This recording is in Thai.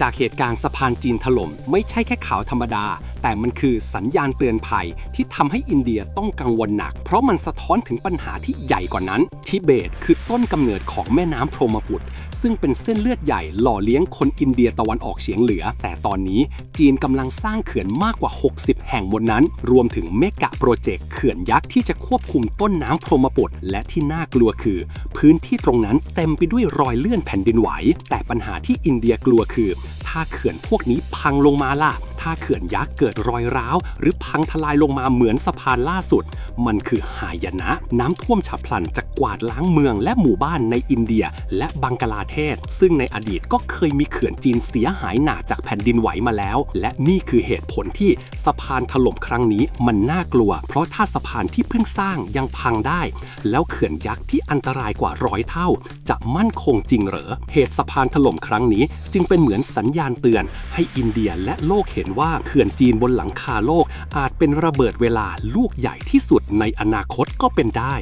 จากเหตุการณ์สะพานจีนถล่มไม่ใช่แค่ข่าวธรรมดา แต่มันคือสัญญาณเตือนภัยที่ทำให้อินเดียต้องกังวลหนัก เพราะมันสะท้อนถึงปัญหาที่ใหญ่กว่านั้น ทิเบตคือต้นกำเนิดของแม่น้ำพรหมพุตรซึ่งเป็นเส้นเลือดใหญ่หล่อเลี้ยงคนอินเดียตะวันออกเฉียงเหนือ แต่ตอนนี้จีนกำลังสร้างเขื่อนมากกว่า 60 แห่งบนนั้น รวมถึงเมกะโปรเจกต์เขื่อนยักษ์ที่จะควบคุมต้นน้ำพรหมพุตรและที่น่ากลัวคือ พื้นที่ตรงนั้นเต็มไปด้วยรอยเลื่อนแผ่นดินไหว แต่ปัญหาที่อินเดียกลัวคือถ้าเขื่อนพวกนี้พังลงมาล่ะ ถ้าเขื่อนยักษ์เกิดรอยร้าว หรือพังทลายลงมาเหมือนสะพานล่าสุด มันคือหายนะ น้ำท่วมฉับพลันจะกวาดล้างเมืองและหมู่บ้านในอินเดีย และบังกลาเทศ ซึ่งในอดีตก็เคยมีเขื่อนจีนเสียหายหนาจากแผ่นดินไหวมาแล้ว และนี่คือเหตุผลที่สะพานถล่มครั้งนี้มันน่ากลัว เพราะถ้าสะพานที่เพิ่งสร้างยังพังได้ แล้วเขื่อนยักษ์ที่อันตรายกว่าร้อยเท่า จะมั่นคงจริงเหรอ เหตุสะพานถล่มครั้งนี้ จึงเป็นเหมือนสัญญาณเตือน ให้อินเดียและโลกเห็นนว่าเขื่อนจีนบนหลังคาโลกอาจเป็นระเบิดเวลาลูกใหญ่ที่สุดในอนาคตก็เป็นได้